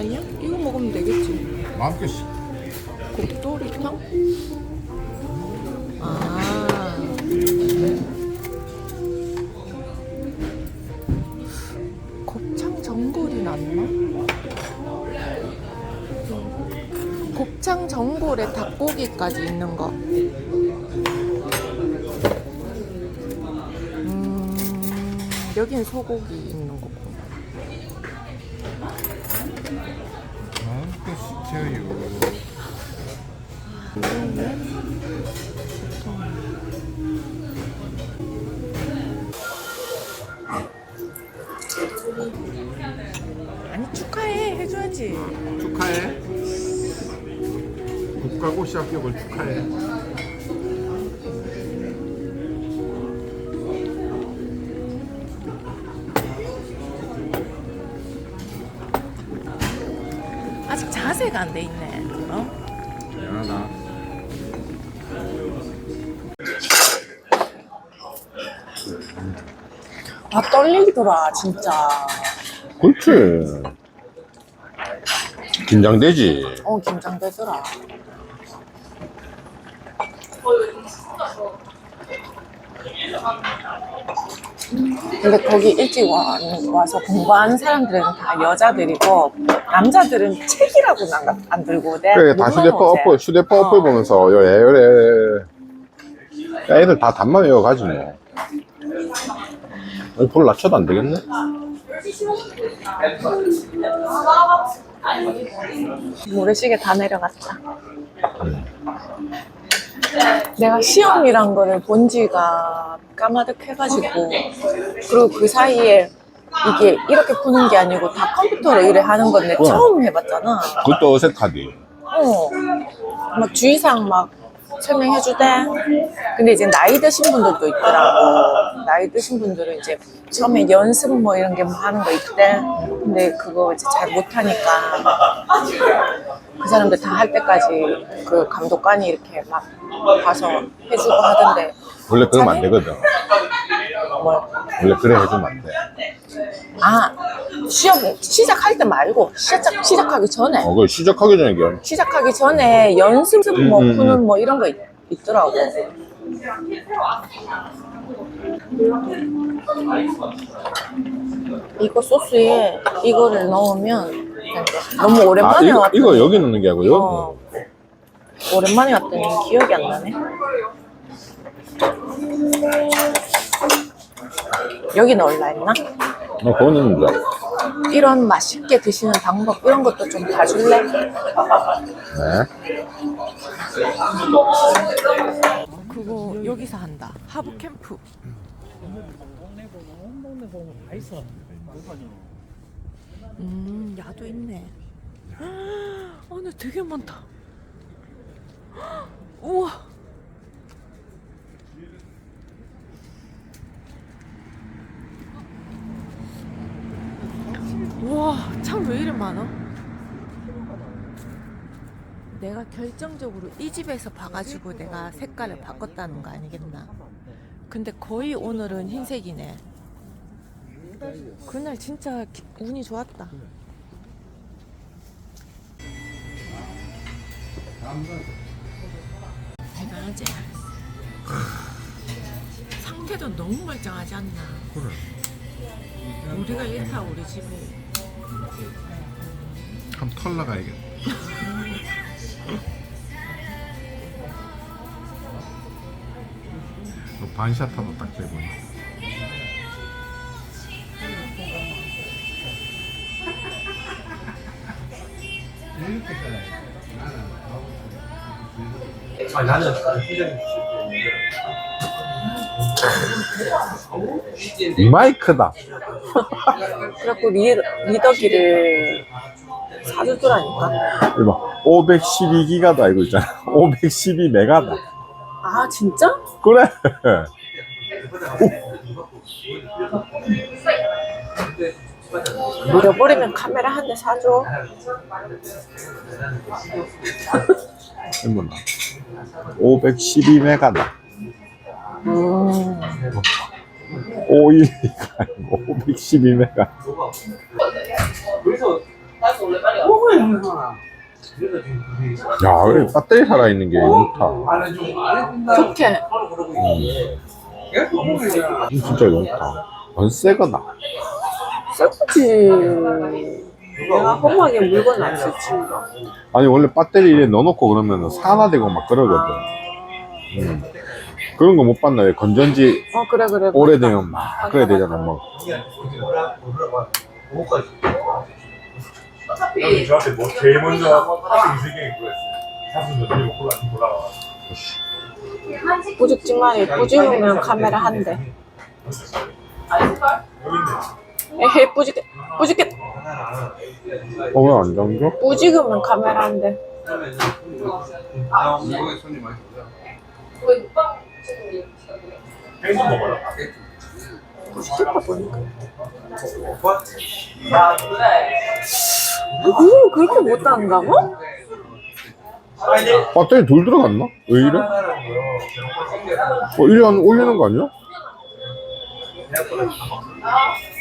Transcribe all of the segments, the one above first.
아니야? 이거 먹으면 되겠지. 마음껏 시- 곱돌이탕? 아. 곱창 전골이 낫나? 곱창 전골에 닭고기까지 있는 거. 음, 여긴 소고기 있는 거 고. 마음껏 시켜요. 아니 축하해 해줘야지. 축하해. 국가고시 합격을 축하해. 안 돼 있네. 어? 미안하다. 아 떨리더라 진짜. 그렇지. 긴장되지. 어 긴장되더라. 근데 거기 일찍 와, 와서 공부하는 사람들은 다 여자들이고 남자들은 책이라고는 안, 안 들고 내 그래, 다 휴대폰 어플, 휴대폰 어. 어플 보면서, 요, 애, 그래. 야, 애들 다 답만 외워가지, 뭐. 아니, 불 낮춰도 안 되겠네? 모래시계 다 내려갔다. 내가 시험이란 거를 본 지가 까마득해가지고 그리고 그 사이에 이게 이렇게 푸는 게 아니고 다 컴퓨터로 일을 하는 건데 뭐야? 처음 해봤잖아. 그것도 어색하디. 어. 막 주의사항 막 설명해주대. 근데 이제 나이 드신 분들도 있더라고. 나이 드신 분들은 이제 처음에 연습 뭐 이런 게 뭐 하는 거 있대. 근데 그거 이제 잘 못하니까 그 사람들 다 할 때까지 그 감독관이 이렇게 막 봐서 해주고 하던데. 원래 그러면 안 되거든. 뭐, 원래 그래 해주면 안 돼. 아, 시험 시작할 때 말고 시작, 시작하기 전에. 어, 그 시작하기 전에 얘기하면. 시작하기 전에 연습 뭐 음, 음, 푸는 음. 뭐 이런 거 있, 있더라고. 이거 소스에 이거를 넣으면. 너무 아, 오랜만에 이거, 왔더니 이거 여기 넣는 게 아니고, 여기. 어, 오랜만에 왔더니 기억이 안 나네. 여기 넣을라 했나? 너 그거 넣는 줄 알아. 이런 맛있게 드시는 방법 이런 것도 좀 봐줄래? 네. 그거 여기서 한다. 하부 캠프. 음, 야도 있네. 아, 근데 되게 많다. 우와. 우와, 참 왜 이리 많아? 내가 결정적으로 이 집에서 봐가지고 내가 색깔을 바꿨다는 거 아니겠나? 근데 거의 오늘은 흰색이네. 그날 진짜 기- 운이 좋았다. 대단하지? 상태도 너무 멀쩡하지 않나? 그래. 우리가 이렇다 우리 집이. 한번 털러 가야겠다. 그 반샷 하도 딱 되고. 이 마이크다. 그래갖고 리, 리더기를 사주더라니까. 이봐 512기가다 이거 있잖아 512메가다 아 진짜? 그래 잃어버리면 카메라 한 대 사줘. 이거나. 512메가다 음. 512가 아니고 512메가. 야 그래 배터리 살아있는 게 좋다. 좋게. 이거 진짜 좋다. 완 새거다 쎄지. 내가 험하게 물건 안 쓰지. 아니 원래 배터리에 넣어놓고 그러면 산화되고 막 그러거든 음. 그런 거 못 봤나 왜 건전지 어 그래 그래. 오래되면 막 그래야 되잖아 뭐 형님 저한테 뭐 제일 먼저 하신 그거였어요. 골라 골라와. 뿌죽지만이 뿌죽으면 카메라 한 대. 여기 있네. 에헤 뿌죽게 뿌죽게 어왜안 잠겨? 뿌죽으면 카메라 한 대. pension 먹어요. 시켰다 보니까. 음 그렇게 못한다고? 배터리 둘 들어갔나? 왜 이래? 어, 1년 올리는 거 아니야?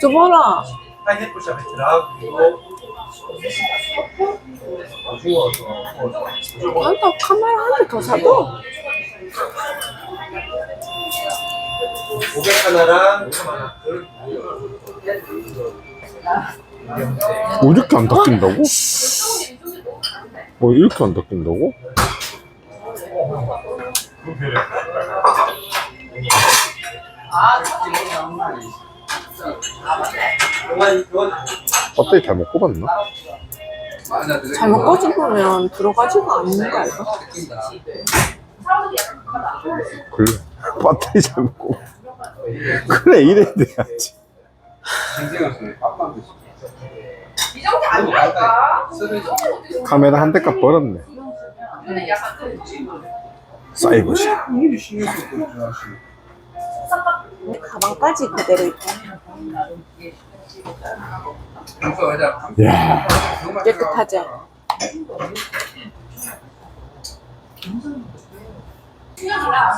저 봐라. 파인애플 샵에 들어가고 한타 카메라 한 대 더 사도. 500 하나랑 뭐 이렇게 안 닦인다고? 뭐 이렇게 안 닦인다고? 배터리 잘못 꼽았나? 잘못 꺼집으면 들어가지가 않는 거 알까? 그래. 배터리 잘못 꼽 그래 이래야 돼야지 카메라 한 대값 벌었네. 사이버샷 가방까지 그대로 있다. 야 깨끗하지?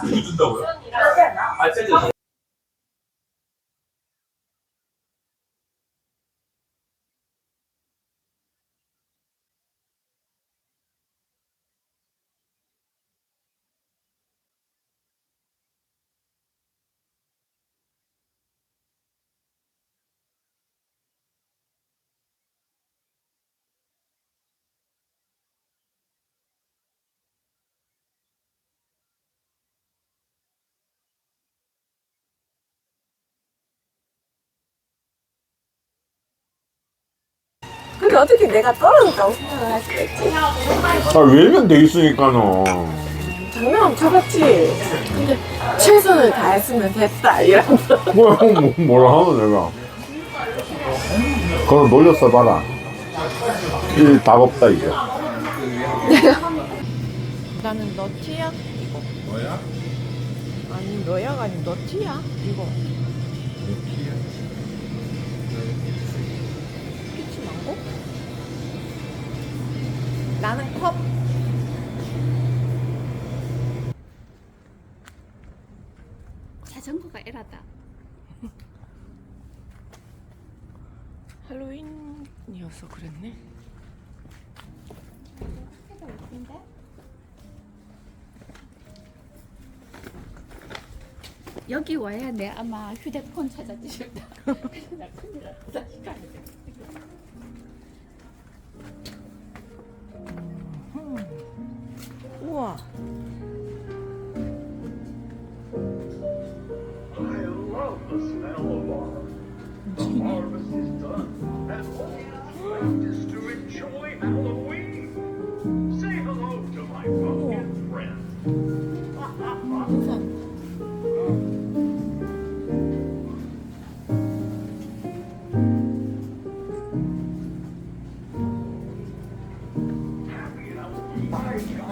누구 준다고요? 아, 진짜. 근데 어떻게 내가 떨어졌다고 생각을 할 수가 있지? 아, 외면 돼 있으니까는 장난 쳐봤지. 근데 최선을 다했으면 됐다 이런 거. 뭐야 뭐, 뭐라 하노 내가 그거 놀렸어 봐라 이답 없다 이제 나는 너 티야? 이거. 너야? 아니 너야가 아니 너 티야? 이거. 나는 컵. 자전거가 에라다. 할로윈이어서 그랬네. 여기 와야 내 아마 휴대폰 찾아주실 다 그래서 나 큰일 났다. 우와.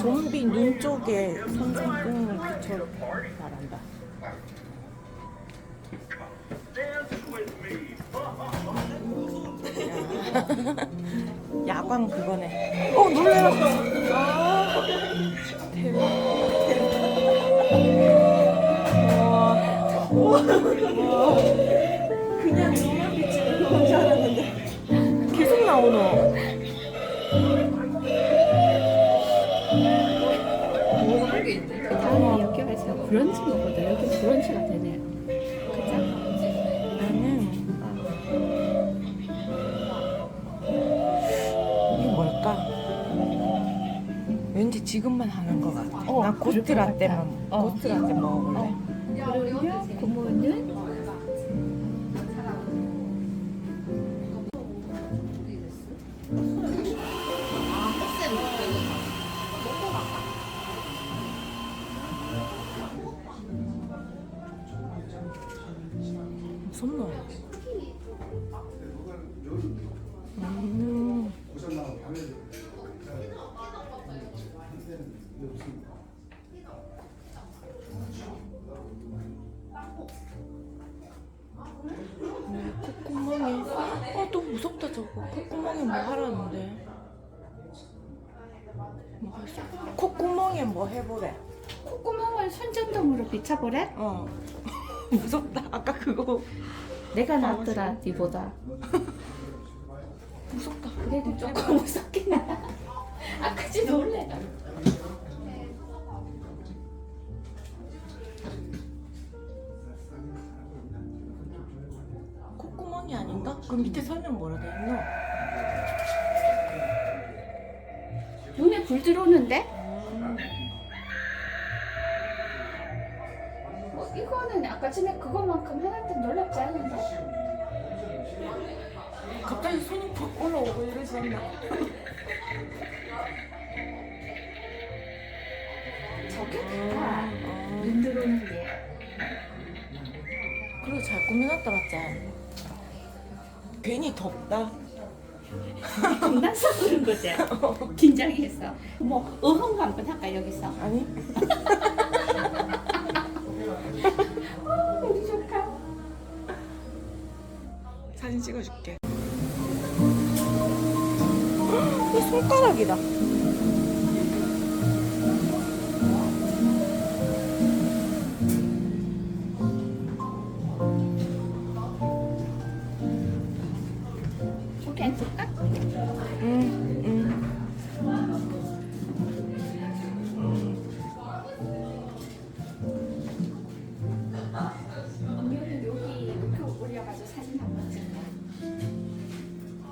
좀비 눈 쪽에 손전등을 비춰 말한다. 야광 그거네. 어 놀래라. 아 대박. 와. 와. 그냥 눈만 비치는 그건 줄 알았는데 계속 나오노. 브런치 먹어도 여기 브런치가 되네요. 그죠? 나는 이게 뭘까? 왠지 지금만 하는 것 같아. 어, 나 그럴 고스트 것 라떼만 같아. 어. 고스트 라떼 먹어볼래. 그러면 고모는 콧구멍에 뭐 하라는데 뭐 했어? 콧구멍에 뭐 해보래 콧구멍을 손전등으로 비춰보래? 어 무섭다 아까 그거 내가 낫더라 니보다. 무섭다 그래도 조금 무섭긴 해. 아까지 놀래. 콧구멍이 아닌가? 그 밑에 설명 뭐라 돼 있노? 불 들어오는데? 어, 이거는 아까 전에 그거만큼 하나도 놀랍지 않은데? 갑자기 손이 푹 올라오고 이러지 않나? 저게 다가 어, 눈 들어오는 게. 그리고 잘 꾸며놨다 맞지? 괜히 덥다 겁나서 그런 거지. 긴장해서. 뭐 어흥 한번 할까 여기서? 아니? 어, 우리 조카. 사진 찍어줄게 이 손가락이다 앉을까? 응, 응. 언니는 여기 이렇게 올려가지고 사진 한번 찍자.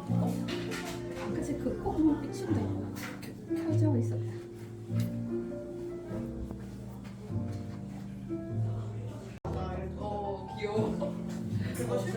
어? 아까 그 콧물 비춘다고 켜져 있었다. 피곤하겠어.